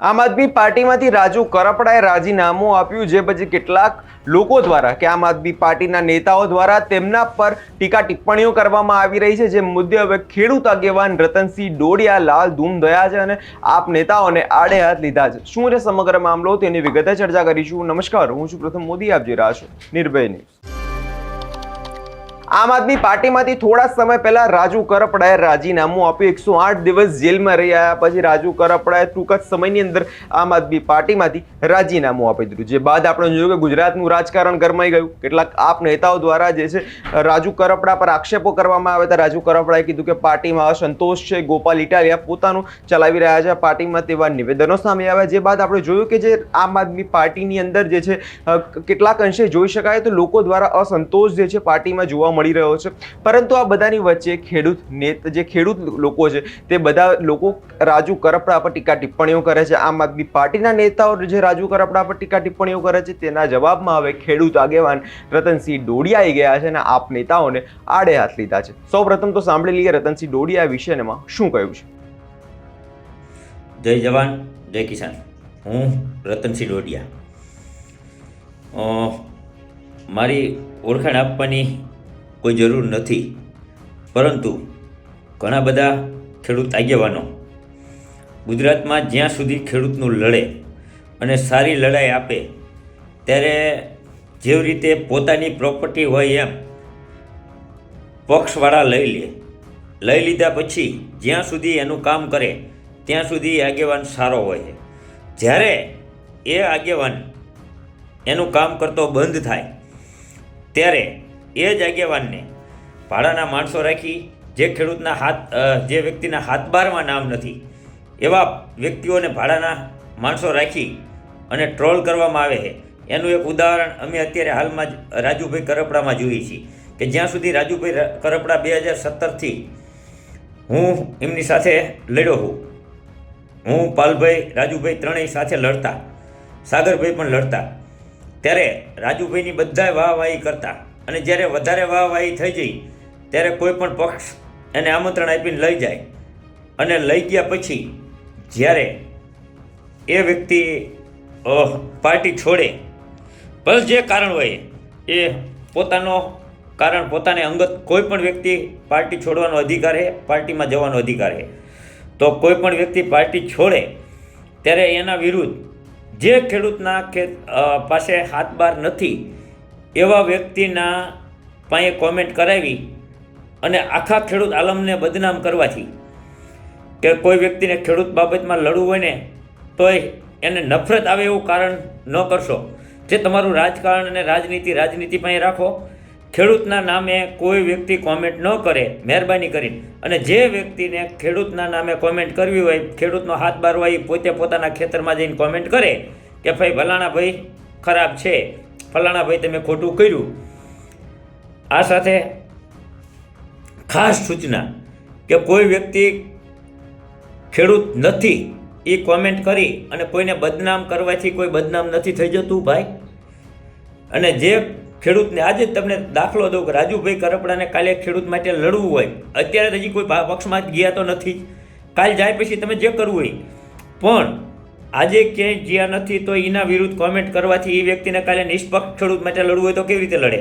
આમ આદમી પાર્ટીમાંથી રાજુ કરપડાએ રાજીનામું આપ્યું, જે પછી કેટલાક લોકો દ્વારા કે આમ આદમી પાર્ટીના નેતાઓ દ્વારા તેમના પર ટીકા ટિપ્પણીઓ કરવામાં આવી રહી છે. જે મુદ્દે હવે ખેડૂત આગેવાન રતનસિંહ ડોડિયા, લાલ ધૂમ થયા છે અને આપ નેતાઓને આડે હાથ લીધા છે. શું છે સમગ્ર મામલો? તેની વિગતે ચર્ચા કરીશું. નમસ્કાર, હું છું પ્રથમ મોદી. આપ જોઈ રહ્યા છો, નિર્ભય ન્યૂઝ. આમ આદમી પાર્ટીમાંથી થોડા સમય પહેલા રાજુ કરપડાએ રાજીનામું આપ્યું. એકસો આઠ દિવસ જેલમાં રહ્યા પછી રાજુ કરપડાએ ટૂંક જ સમયની અંદર આમ આદમી પાર્ટીમાંથી રાજીનામું આપી દીધું. જે બાદ આપણે જોયું કે ગુજરાતનું રાજકારણ ગરમાઈ ગયું. કેટલાક આપ નેતાઓ દ્વારા જે છે, રાજુ કરપડા પર આક્ષેપો કરવામાં આવ્યા હતા. રાજુ કરપડાએ કીધું કે પાર્ટીમાં અસંતોષ છે. ગોપાલ ઇટાલિયા પોતાનું ચલાવી રહ્યા છે. પાર્ટીમાં તેવા નિવેદનો સામે આવ્યા. જે બાદ આપણે જોયું કે જે આમ આદમી પાર્ટીની અંદર જે છે કેટલાક અંશે જોઈ શકાય તો લોકો દ્વારા અસંતોષ જે છે, પાર્ટીમાં જોવા મળી રહ્યો છે. પરંતુ આ બધાની વચ્ચે ખેડૂત નેત, જે ખેડૂત લોકો છે, તે બધા લોકો રાજુ કરપડા પર ટીકા ટિપ્પણીઓ કરે છે. આમ આદમી પાર્ટીના નેતાઓ જે રાજુ કરપડા પર ટીકા ટિપ્પણીઓ કરે છે, તેના જવાબમાં હવે ખેડૂત આગેવાન રતનસિંહ ડોડિયાઈ ગયા છે અને આપ નેતાઓને આડે હાથ લીધા છે. સૌ પ્રથમ તો સાંભળી લઈએ રતનસિંહ ડોડિયા વિશેમાં શું કહ્યું છે. જય જવાન, જય કિસાન. હું રતનસિંહ ડોડિયા. મારી ઓળખાણ આપવાની કોઈ જરૂર નથી. પરંતુ ઘણા બધા ખેડૂત આગેવાનો ગુજરાતમાં જ્યાં સુધી ખેડૂતનું લડે અને સારી લડાઈ આપે, ત્યારે જેવી રીતે પોતાની પ્રોપર્ટી હોય એમ પક્ષવાળા લઈ લે, લઈ લીધા પછી જ્યાં સુધી એનું કામ કરે, ત્યાં સુધી આગેવાન સારો હોય છે. જ્યારે એ આગેવાન એનું કામ કરતો બંધ થાય, ત્યારે એ જ આગેવાનને ભાડાના માણસો રાખી જે ખેડૂતના હાથ જે વ્યક્તિના હાથબારમાં નામ નથી, એવા વ્યક્તિઓને ભાડાના માણસો રાખી અને ટ્રોલ કરવામાં આવે છે. એનું એક ઉદાહરણ અમે અત્યારે હાલમાં જ રાજુભાઈ કરપડામાં જોઈએ છીએ કે જ્યાં સુધી રાજુભાઈ કરપડા બે હજાર સત્તરથી હું એમની સાથે લડ્યો હું હું, પાલભાઈ, રાજુભાઈ ત્રણેય સાથે લડતા, સાગરભાઈ પણ લડતા. ત્યારે રાજુભાઈની બધાય વાહવાહી કરતા અને જ્યારે વધારે વાહવાહી થઈ જઈ ત્યારે કોઈ પણ પક્ષ એને આમંત્રણ આપીને લઈ જાય. અને લઈ ગયા પછી, જ્યારે એ વ્યક્તિ પાર્ટી છોડે, ભલે જે કારણ હોય, એ પોતાનો કારણ, પોતાને અંગત કોઈ પણ વ્યક્તિ પાર્ટી છોડવાનો અધિકાર છે પાર્ટીમાં જવાનો અધિકાર છે તો કોઈ પણ વ્યક્તિ પાર્ટી છોડે, ત્યારે એના વિરુદ્ધ જે ખેડૂતના ખેત પાસે હાથ હાથબાર નથી એવા વ્યક્તિના પાસે કોમેન્ટ કરાવી અને આખા ખેડૂત આલમને બદનામ કરવાથી કે કોઈ વ્યક્તિને ખેડૂત બાબતમાં લડવું હોય ને, તોય એને નફરત આવે એવું કારણ ન કરશો. જે તમારું રાજકારણ અને રાજનીતિ રાજનીતિ પાસે રાખો. ખેડૂતના નામે કોઈ વ્યક્તિ કોમેન્ટ ન કરે, મહેરબાની કરીને. અને જે વ્યક્તિને ખેડૂતના નામે કોમેન્ટ કરવી હોય, ખેડૂતનો હાથ બાર હોય એ પોતે પોતાના ખેતરમાં જઈને કોમેન્ટ કરે કે ભાઈ ભલાણા ભાઈ ખરાબ છે. ફલાણા ભાઈ તમે ખોટું કર્યું. આ સાથે ખાસ સૂચના કે કોઈ વ્યક્તિ ખેડૂત નથી, એ કોમેન્ટ કરી અને કોઈને બદનામ કરવાથી કોઈ બદનામ નથી થઈ જતું ભાઈ. અને જે ખેડૂતને આજે તમને દાખલો દઉં કે રાજુભાઈ કરપડાને કાલે ખેડૂત માટે લડવું હોય, અત્યારે હજી કોઈ પક્ષમાં જ ગયા તો નથી. કાલ જાય પછી તમે જે કરવું હોય. પણ આજે ક્યાંય જ્યાં નથી તો એના વિરુદ્ધ કોમેન્ટ કરવાથી એ વ્યક્તિને કાલે નિષ્પક્ષ ખેડૂત માટે લડવું હોય તો કેવી રીતે લડે?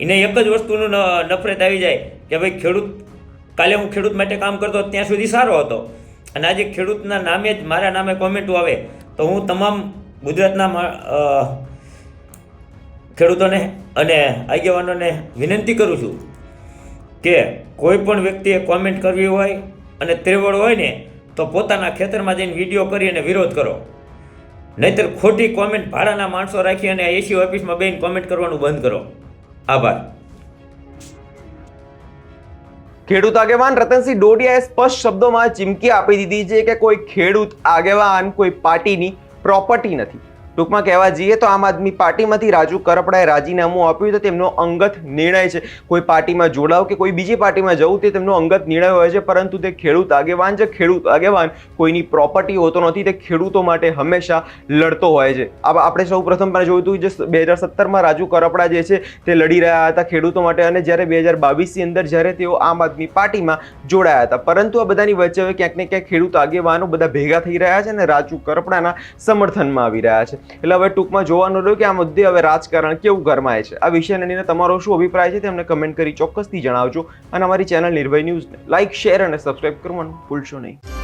એને એક જ વસ્તુનું નફરત આવી જાય કે ભાઈ ખેડૂત, કાલે હું ખેડૂત માટે કામ કરતો ત્યાં સુધી સારો હતો. અને આજે ખેડૂતના નામે જ મારા નામે કોમેન્ટો આવે તો હું તમામ ગુજરાતના ખેડૂતોને અને આગેવાનોને વિનંતી કરું છું કે કોઈ પણ વ્યક્તિએ કોમેન્ટ કરવી હોય અને ત્રેવડ હોય ને તો પોતાના ખેતરમાં જઈને વીડિયો કરી અને વિરોધ કરો. નહીતર ખોટી કોમેન્ટ ભાડાના માણસો રાખી અને એસી ઓફિસમાં બેન કોમેન્ટ કરવાનું બંધ કરો. આભાર. ખેડૂત આગેવાન રતનસિંહ ડોડિયાએ સ્પષ્ટ શબ્દોમાં ચીમકી આપી દીધી છે કે કોઈ ખેડૂત આગેવાન કોઈ પાર્ટીની પ્રોપર્ટી નથી. ટૂંકમાં કહેવા જઈએ તો આમ આદમી પાર્ટીમાંથી રાજુ કરપડાએ રાજીનામું આપ્યું તો તેમનો અંગત નિર્ણય છે. કોઈ પાર્ટીમાં જોડાવ કે કોઈ બીજી પાર્ટીમાં જવું તે તેમનો અંગત નિર્ણય હોય છે, પરંતુ તે ખેડૂત આગેવાન છે. ખેડૂત આગેવાન કોઈની પ્રોપર્ટી હોતો નથી, તે ખેડૂતો માટે હંમેશા લડતો હોય છે. આપણે સૌ પ્રથમ પણ જોયું હતું જે બે હજાર સત્તરમાં રાજુ કરપડા જે છે, તે લડી રહ્યા હતા ખેડૂતો માટે અને જ્યારે બે હજાર બાવીસની અંદર જ્યારે તેઓ આમ આદમી પાર્ટીમાં જોડાયા હતા. પરંતુ આ બધાની વચ્ચે હવે ક્યાંક ને ક્યાંક ખેડૂત આગેવાનો બધા ભેગા થઈ રહ્યા છે અને રાજુ કરપડાના સમર્થનમાં આવી રહ્યા છે. એટલે હવે ટૂંકમાં જોવાનું રહ્યું કે આ મુદ્દે હવે રાજકારણ કેવું ગરમાય છે. આ વિષયને લઈને તમારો શું અભિપ્રાય છે તે અમને કમેન્ટ કરી ચોક્કસથી જણાવજો. અને અમારી ચેનલ નિર્ભય ન્યૂઝને લાઇક શેર અને સબસ્ક્રાઇબ કરવાનું ભૂલશો નહીં.